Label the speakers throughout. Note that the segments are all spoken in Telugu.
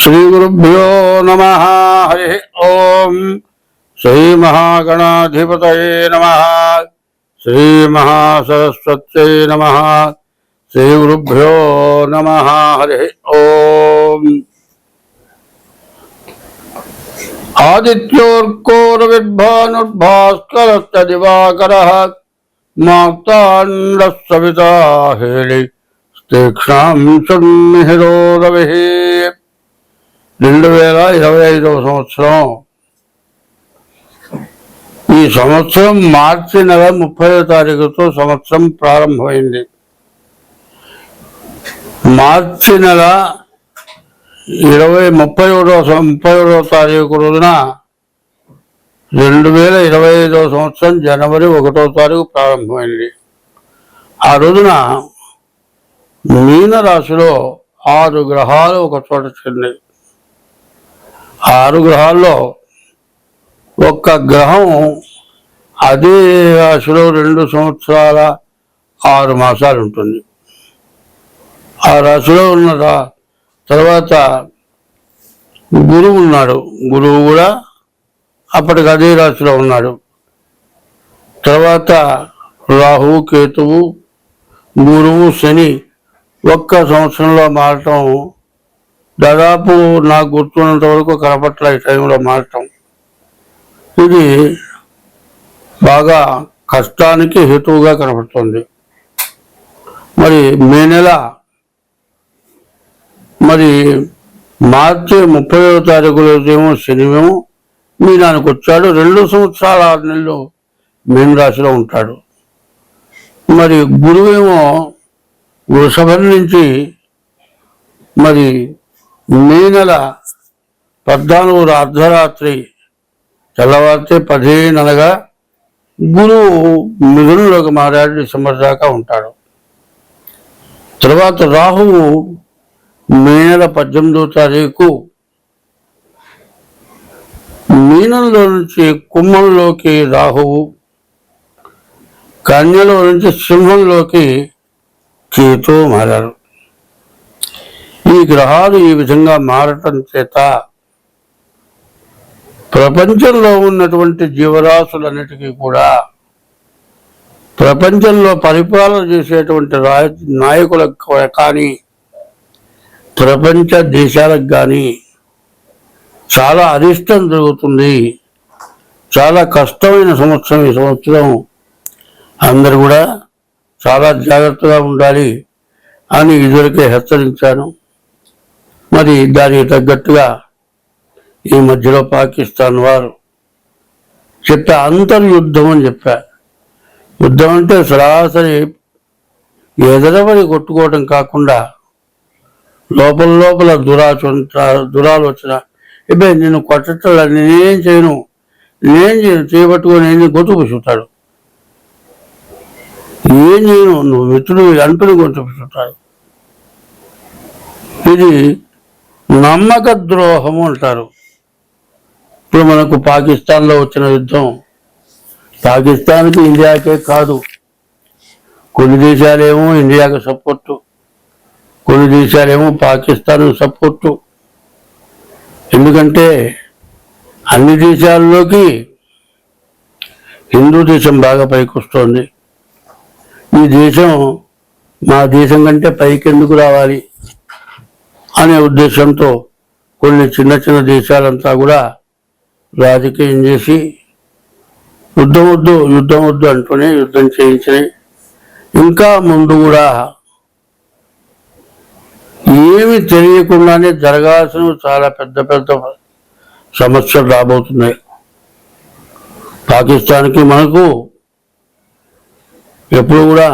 Speaker 1: శ్రీగురుభ్యో నమ హరి ఓం శ్రీమహాగణాధిపతయే నమ శ్రీమహాసరస్వత్యై నమ శ్రీగురుభ్యో నమ హరి ఓం ఆదిత్యోర్కోరవిద్భానుర్భాస్కరశ్చ దివాకరः మార్తాండస్సవితా హేళి తీక్ష్ణాం సున్మిహిరోరవిః రెండు వేల ఇరవై ఐదవ సంవత్సరం. ఈ సంవత్సరం మార్చి నెల ముప్పై తారీఖుతో సంవత్సరం ప్రారంభమైంది. మార్చి నెల ఇరవై ముప్పై ఒకటో ముప్పై ఒకటో తారీఖు రోజున రెండు వేల ఇరవై ఐదవ సంవత్సరం జనవరి ఒకటో తారీఖు ప్రారంభమైంది. ఆ రోజున మీన రాశిలో ఆరు గ్రహాలు ఒక చోట చెందాయి. ఆరు గ్రహాల్లో ఒక్క గ్రహం అదే రాశిలో రెండు సంవత్సరాల ఆరు మాసాలు ఉంటుంది. ఆ రాశిలో ఉన్న తర్వాత గురువు ఉన్నాడు. గురువు కూడా అప్పటికి అదే రాశిలో ఉన్నాడు. తర్వాత రాహువు కేతువు గురువు శని ఒక్క సంవత్సరంలో మారటం దాదాపు నాకు గుర్తున్నంత వరకు కనపట్ల ఈ టైంలో మారటం. ఇది బాగా కష్టానికి హేతువుగా కనపడుతుంది. మరి మే నెల మరి మార్చి ముప్పై తారీఖు రోజేమో శనివేమో మీనానికి వచ్చాడు. రెండు సంవత్సరాల ఆరు నెలలు మీన రాశిలో ఉంటాడు. మరి గురువేమో వృషభం నుంచి మరి మే నెల పద్నాలుగు అర్ధరాత్రి తెల్లవారితే పదిహేను అనగా గురువు మిథునంలోకి మారాడు డిసెంబర్ దాకా ఉంటాడు. తర్వాత రాహువు మే నెల పద్దెనిమిదో తారీఖు మీనంలో నుంచి కుంభంలోకి రాహువు కన్యలో నుంచి సింహంలోకి కేతు మారారు. ఈ గ్రహాలు ఈ విధంగా మారటం చేత ప్రపంచంలో ఉన్నటువంటి జీవరాశులన్నిటికీ కూడా ప్రపంచంలో పరిపాలన చేసేటువంటి రాయ నాయకులకు కానీ ప్రపంచ దేశాలకు కానీ చాలా అరిష్టం జరుగుతుంది. చాలా కష్టమైన సంవత్సరం ఈ సంవత్సరం. అందరు కూడా చాలా జాగ్రత్తగా ఉండాలి అని ఇదివరకే హెచ్చరించాను. మరి దానికి తగ్గట్టుగా ఈ మధ్యలో పాకిస్తాన్ వారు చెప్పా అంతర్యుద్ధం అని చెప్పా. యుద్ధం అంటే సరాసరి ఎదరబడి కొట్టుకోవడం కాకుండా లోపల లోపల దురాచన దురాలోచన. ఇబ్బే నేను కొట్టట్లా నేనేం చేయను. నేనేం చేయను చేయబట్టుకొని నేను గొంతు ఏం చేయను? నువ్వు మిత్రుడు అంటుని గొంతు చూస్తాడు ఇది నమ్మక ద్రోహము అంటారు. ఇప్పుడు మనకు పాకిస్తాన్లో వచ్చిన యుద్ధం. పాకిస్తాన్కి ఇండియాకే కాదు. కొన్ని దేశాలేమో ఇండియాకు సపోర్టు. కొన్ని దేశాలేమో పాకిస్తాన్ సపోర్టు. ఎందుకంటే అన్ని దేశాల్లోకి హిందూ దేశం బాగా పైకి వస్తుంది ఈ దేశం మా దేశం కంటే పైకి ఎందుకు రావాలి? అనే ఉద్దేశంతో కొన్ని చిన్న చిన్న దేశాలంతా కూడా రాజకీయం చేసి యుద్ధం వద్దు యుద్ధం వద్దు అంటూనే యుద్ధం చేయించినాయి. ఇంకా ముందు కూడా ఏమి తెలియకుండానే జరగాల్సిన చాలా పెద్ద పెద్ద సమస్యలు రాబోతున్నాయి. పాకిస్తాన్కి మనకు ఎప్పుడు కూడా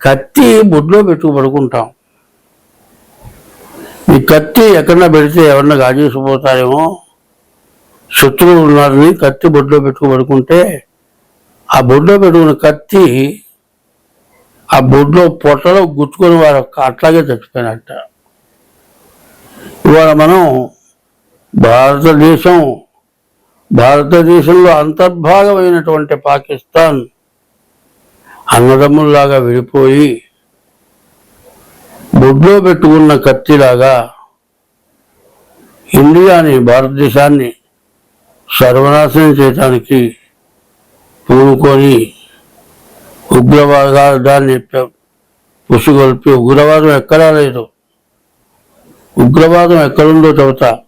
Speaker 1: కత్తి బొడ్లో పెట్టుకు పడుకుంటాం ఈ కత్తి ఎక్కడన్నా పెడితే ఎవరన్నా గాజేసిపోతారేమో శత్రువు ఉన్నారని కత్తి బొడ్లో పెట్టుకు పడుకుంటే ఆ బొడ్లో పెట్టుకున్న కత్తి ఆ బొడ్లో పొట్టలో గుచ్చుకొని వారు అట్లాగే చచ్చిపోయినట్ట. ఇవాళ మనం భారతదేశం భారతదేశంలో అంతర్భాగమైనటువంటి పాకిస్తాన్ అన్నదమ్ముల్లాగా విడిపోయి బొడ్లో పెట్టుకున్న కత్తిలాగా ఇండియాని భారతదేశాన్ని సర్వనాశనం చేయడానికి పూనుకొని ఉగ్రవాదాన్ని దాన్ని పుసుగొల్పి ఉగ్రవాదం ఎక్కడా లేదు. ఉగ్రవాదం ఎక్కడుందో చెబుతా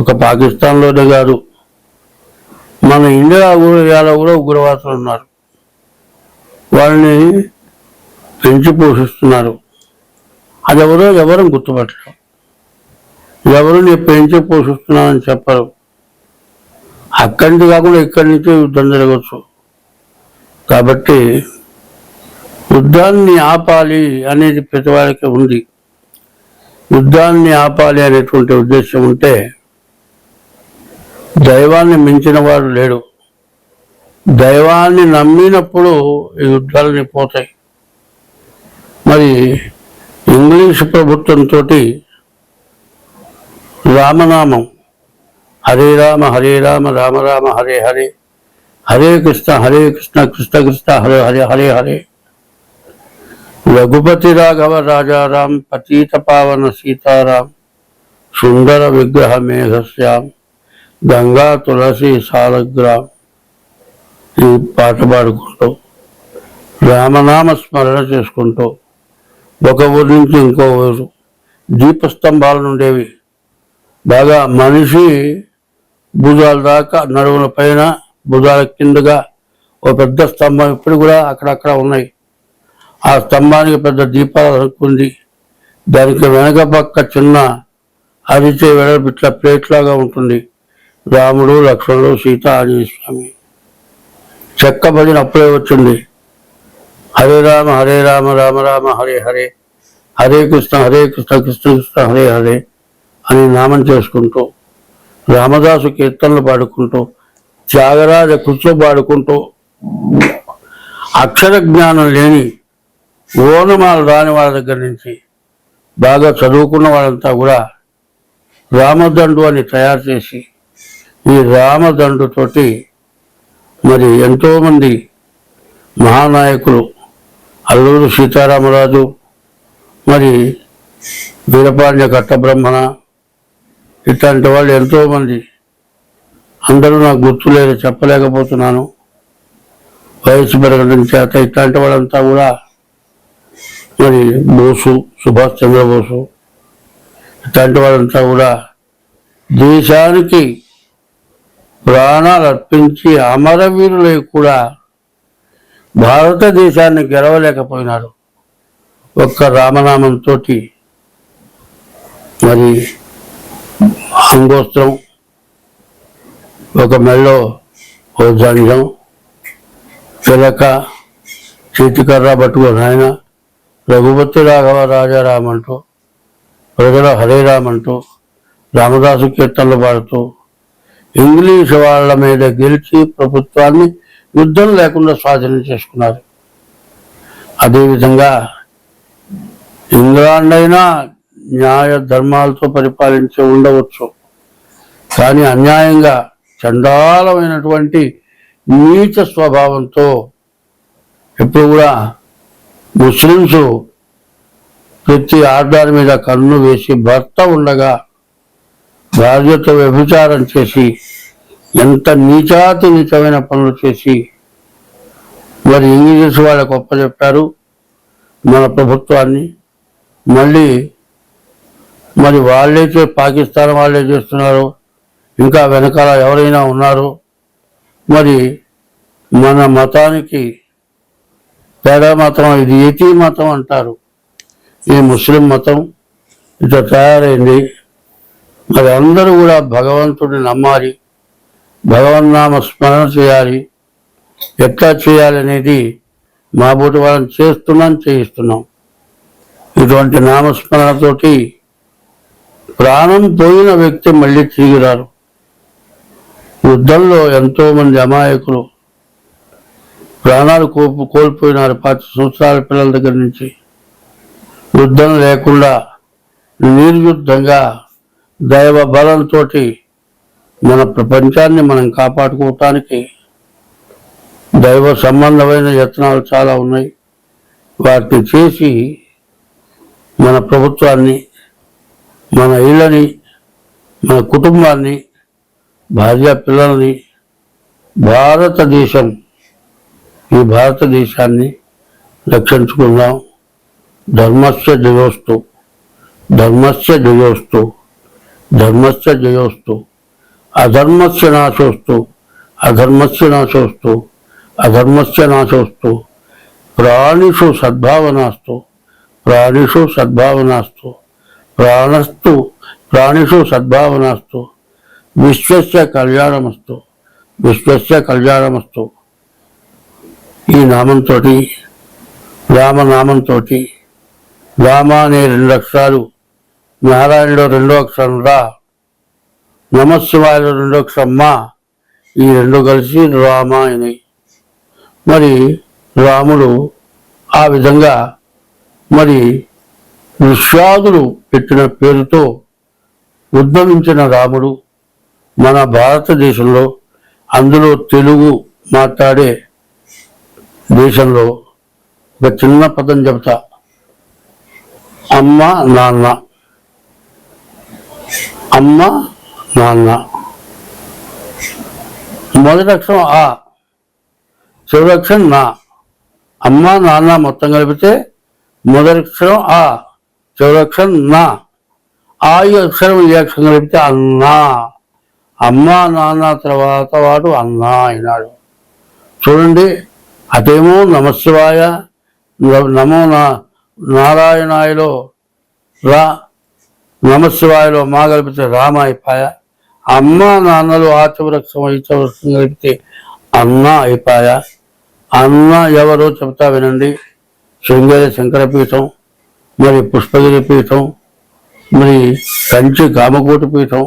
Speaker 1: ఒక పాకిస్తాన్లోనే కాదు. మన ఇండియా ఊరియాలో కూడా ఉగ్రవాదులు ఉన్నారు. వాళ్ళని పెంచి పోషిస్తున్నారు. అది ఎవరో ఎవరు గుర్తుపట్టరు. ఎవరు నీ పెంచి పోషిస్తున్నానని చెప్పరు. అక్కడి నుంచి కాకుండా ఇక్కడి నుంచి యుద్ధం జరగచ్చు కాబట్టి యుద్ధాన్ని ఆపాలి అనేది ప్రతి వారికి ఉంది. యుద్ధాన్ని ఆపాలి అనేటువంటి ఉద్దేశం ఉంటే దైవాన్ని మించిన వాడు లేడు. దైవాన్ని నమ్మినప్పుడు ఈ యుద్ధాలని పోతాయి. మరి ఇంగ్లీష్ ప్రభుత్వంతో రామనామం. హరే రామ హరే రామ రామ రామ హరే హరే. హరే కృష్ణ హరే కృష్ణ కృష్ణ కృష్ణ హరే హరే హరే హరే. రఘుపతి రాఘవ రాజారాం పతీత పావన సీతారాం సుందర విగ్రహ మేఘశ్యాం గంగా తులసి సాలగ్రామ్ ఈ పాట పాడుకుంటూ రామనామ స్మరణ చేసుకుంటూ ఒక ఊరి నుంచి ఇంకో ఊరు. దీపస్తంభాలు ఉండేవి బాగా మనిషి భుజాల దాకా నడుముల పైన భుజాల కిందగా ఒక పెద్ద స్తంభం ఇప్పుడు కూడా అక్కడక్కడ ఉన్నాయి. ఆ స్తంభానికి పెద్ద దీపాలు అనుకుంది దానికి వెనక పక్క చిన్న అరిచే వెడల్పు ఇట్లా ప్లేట్ లాగా ఉంటుంది. రాముడు లక్ష్మణుడు సీత ఆంజనేయ స్వామి చెక్కబడినప్పుడే అప్పుడే వచ్చింది. హరే రామ హరే రామ రామ రామ హరే హరే. హరే కృష్ణ హరే కృష్ణ కృష్ణ కృష్ణ హరే హరే అని నామం చేసుకుంటూ రామదాసు కీర్తనలు పాడుకుంటూ త్యాగరాజ కృష్ణ పాడుకుంటూ అక్షర జ్ఞానం లేని ఓనమాలు రాని వాళ్ళ దగ్గర నుంచి బాగా చదువుకున్న వాళ్ళంతా కూడా రామదండు అని తయారు చేసి ఈ రామదండుతోటి మరి ఎంతోమంది మహానాయకులు అల్లూరు సీతారామరాజు మరి వీరపాండ్య కట్టబ్రహ్మణ ఇట్లాంటి వాళ్ళు ఎంతోమంది. అందరూ నాకు గుర్తులేదు చెప్పలేకపోతున్నాను. వయసు పెరగడం చేత ఇట్లాంటి వాళ్ళంతా కూడా మరి బోసు సుభాష్ చంద్రబోసు ఇట్లాంటి వాళ్ళంతా కూడా దేశానికి ప్రాణాలు అర్పించి అమరవీరులై కూడా భారతదేశాన్ని గెలవలేకపోయినారు. ఒక్క రామనామంతో మరి అంగోస్త్రం ఒక మెళ్ళో ఓ జంజం పిలక చేతికర్ర పట్టుకొని ఆయన రఘుపతి రాఘవ రాజారామంటూ ప్రజల హరేరామంటూ రామదాసు కీర్తనలు పాడుతూ ఇంగ్లీష్ వాళ్ళ మీద గెలిచి ప్రభుత్వాన్ని యుద్ధం లేకుండా స్వాధీనం చేసుకున్నారు. అదేవిధంగా ఇంగ్లాండ్ అయినా న్యాయ ధర్మాలతో పరిపాలించి ఉండవచ్చు. కానీ అన్యాయంగా చండాలమైనటువంటి నీచ స్వభావంతో ఎప్పుడు కూడా ముస్లిమ్స్ ప్రతి ఆర్డర్ మీద కన్ను వేసి భర్త ఉండగా భార్యతో వ్యభిచారం చేసి ఎంత నీచాతి నీచమైన పనులు చేసి మరి ఇంగ్లీష్ వాళ్ళకు ఒప్పచెప్పారు మన ప్రభుత్వాన్ని మళ్ళీ మరి వాళ్ళే చే- పాకిస్తాన్ వాళ్ళే చేస్తున్నారు. ఇంకా వెనకాల ఎవరైనా ఉన్నారు మరి మన మతానికి తేడా మతం ఇది ఏటీ మతం అంటారు. ఈ ముస్లిం మతం ఇట్లా తయారైంది. మరి అందరూ కూడా భగవంతుడిని నమ్మాలి. భగవన్నామ స్మరణ చేయాలి. ఎట్లా చేయాలి అనేది మా బోటి వాళ్ళని చేస్తున్నాం చేయిస్తున్నాం. ఇటువంటి నామస్మరణతోటి ప్రాణం పోయిన వ్యక్తి మళ్ళీ తిరిగిరారు యుద్ధంలో ఎంతో మంది అమాయకులు ప్రాణాలు కోల్పు కోల్పోయినారు పది సంవత్సరాల పిల్లల దగ్గర నుంచి. యుద్ధం లేకుండా నిర్యుద్ధంగా దైవ బలంతో మన ప్రపంచాన్ని మనం కాపాడుకోవటానికి దైవ సంబంధమైన యత్నాలు చాలా ఉన్నాయి. వాటిని చేసి మన ప్రభుత్వాన్ని మన ఇళ్ళని మన కుటుంబాన్ని భార్య పిల్లల్ని భారతదేశం ఈ భారతదేశాన్ని రక్షించుకుందాం. ధర్మస్య జయోస్తు ధర్మస్య జయోస్తు ధర్మస్య జయోస్తు. అధర్మస్య నాశోస్తు అధర్మస్య నాశోస్తు అధర్మస్య నాశోస్తు ప్రాణిషు సద్భావనాస్తు ప్రాణిషు సద్భావనాస్తు ప్రాణస్తు ప్రాణిషు సద్భావనాస్తు విశ్వస్య కళ్యాణమస్తు విశ్వస్య కళ్యాణమస్తు. ఈ నామంతో రామనామంతో రామ అనే రెండు అక్షరాలు నారాయణలో రెండో అక్షరం రా. నమశివాయలో రెండో క్షమ్మ ఈ రెండు కలిసి రామ మరి రాముడు ఆ విధంగా మరి విశ్వాదులు పెట్టిన పేరుతో ఉద్భవించిన రాముడు మన భారతదేశంలో అందులో తెలుగు మాట్లాడే దేశంలో ఒక చిన్న పదం చెబుతా. అమ్మ నాన్న. అమ్మ నాన్న మొదటి అక్షరం ఆ చివరి అక్షరం నా. అమ్మ నాన్న మొత్తం కలిపితే మొదటి అక్షరం ఆ చివరి అక్షరం నా. ఆ ఈ అక్షరం ఈ అక్షరం కలిపితే అన్నా. అమ్మ నాన్న తర్వాత వాడు అన్నా అయినాడు. చూడండి అదేమో నమశివాయ నమో నా నారాయణాయలో రా నమశివాయలో మా కలిపితే రామ అమ్మ నాన్నలు ఆచవృక్షం ఐచవృక్షం కలిపితే అన్న అయిపాయ అన్న ఎవరో చెప్తా వినండి. శృంగేరి శంకరపీఠం మరి పుష్పగిరి పీఠం మరి కంచి కామకోటి పీఠం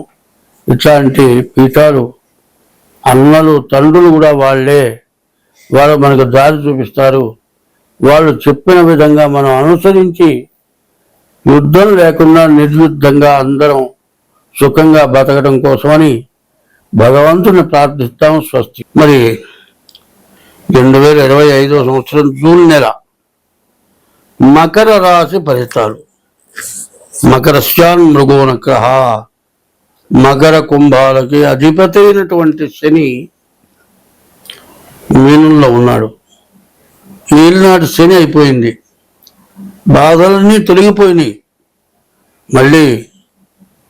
Speaker 1: ఇట్లాంటి పీఠాలు అన్నలు తండ్రులు కూడా వాళ్ళే. వాళ్ళు మనకు దారి చూపిస్తారు. వాళ్ళు చెప్పిన విధంగా మనం అనుసరించి యుద్ధం లేకుండా నిర్యుద్ధంగా అందరం సుఖంగా బతకడం కోసమని భగవంతుని ప్రార్థిస్తాం స్వస్తి. మరి రెండు వేల ఇరవై ఐదో సంవత్సరం జూన్ నెల మకర రాశి ఫలితాలు. మకరశ్యాన్ మృగోనగ్రహ మకర కుంభాలకి అధిపతి అయినటువంటి శని మీనంలో ఉన్నాడు. ఏలినాటి శని అయిపోయింది. బాధలన్నీ తొలగిపోయినాయి. మళ్ళీ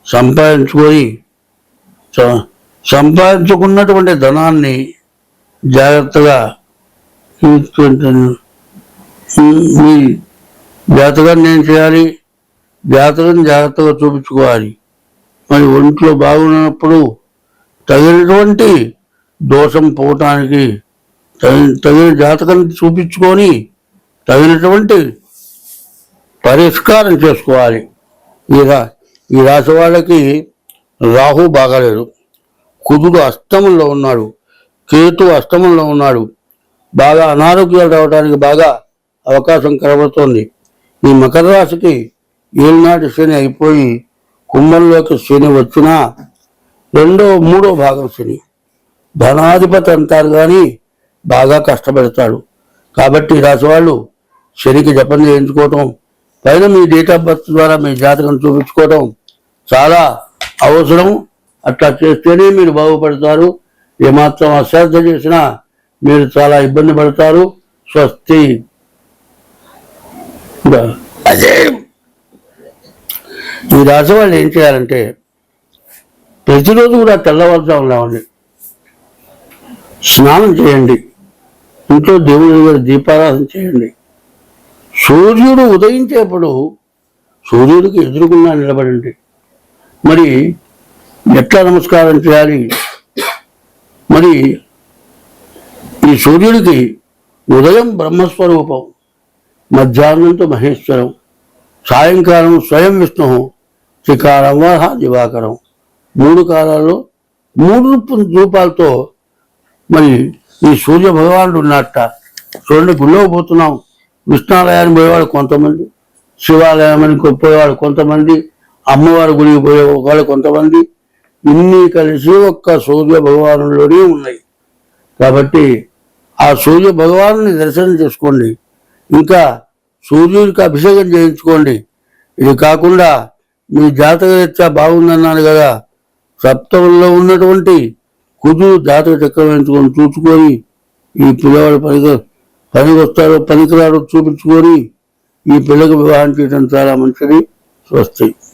Speaker 1: సంపాదించుకొని సంపాదించుకున్నటువంటి ధనాన్ని జాగ్రత్తగా తీసుకుంటాను మీ జాతకాన్ని ఏం చేయాలి? జాతకం జాగ్రత్తగా చూపించుకోవాలి. మరి ఒంట్లో బాగున్నప్పుడు తగినటువంటి దోషం పోవటానికి తగిన తగిన చూపించుకొని తగినటువంటి పరిష్కారం చేసుకోవాలి. ఈ రా ఈ రాశి వాళ్ళకి రాహు బాగాలేడు. కుజుడు అష్టమంలో ఉన్నాడు. కేతు అష్టమంలో ఉన్నాడు. బాగా అనారోగ్యాలు రావడానికి బాగా అవకాశం కనబడుతోంది. ఈ మకర రాశికి ఏనాటి శని అయిపోయి కుంభంలోకి శని వచ్చినా రెండో మూడో భాగం శని. ధనాధిపతి అంటారు కానీ బాగా కష్టపడతాడు. కాబట్టి రాశి వాళ్ళు శనికి జపం చేయించుకోవటం పైన మీ డేట్ ఆఫ్ బర్త్ ద్వారా మీ జాతకం చూపించుకోవటం చాలా అవసరం. అట్లా చేస్తేనే మీరు బాగుపడతారు. ఏమాత్రం అశ్రద్ధ చేసినా మీరు చాలా ఇబ్బంది పడతారు. స్వస్తి. అదే. ఈ రాసి వాళ్ళు ఏం చేయాలంటే ప్రతిరోజు కూడా తెల్లవారుజాము ఉండేవాడిని స్నానం చేయండి. ఇంట్లో దేవుడి దగ్గర దీపారాధన చేయండి. సూర్యుడు ఉదయించేప్పుడు సూర్యుడికి ఎదురుకుండా నిలబడండి. మరి ఎట్లా నమస్కారం చేయాలి? మరి ఈ సూర్యుడికి ఉదయం బ్రహ్మస్వరూపం మధ్యాహ్నంతో మహేశ్వరం సాయంకాలం స్వయం విష్ణు త్రికాలం వహ దివాకరం. మూడు కాలాల్లో మూడు రూపాలతో మరి ఈ సూర్య భగవానుడు ఉన్నట్ట చూడండి గుళ్ళో పోతున్నాం. విష్ణాలయానికి పోయేవాడు కొంతమంది శివాలయానికి పోయేవాడు కొంతమంది అమ్మవారి గుడికి పోయే వాళ్ళు కొంతమంది ఇన్ని కలిసి ఒక్క సూర్య భగవానులోనే ఉన్నాయి. కాబట్టి ఆ సూర్య భగవాను దర్శనం చేసుకోండి. ఇంకా సూర్యుడికి అభిషేకం చేయించుకోండి. ఇది కాకుండా మీ జాతక రీత్యా బాగుందన్నాను కదా. సప్తమంలో ఉన్నటువంటి కుజుడు జాతక చక్రం ఎంచుకొని చూసుకొని ఈ పిల్లవాడు పనికి పనికి వస్తారో పనికిరాడో చూపించుకొని ఈ పిల్లకి వివాహం చేయడం చాలా మంచిది స్వస్తి.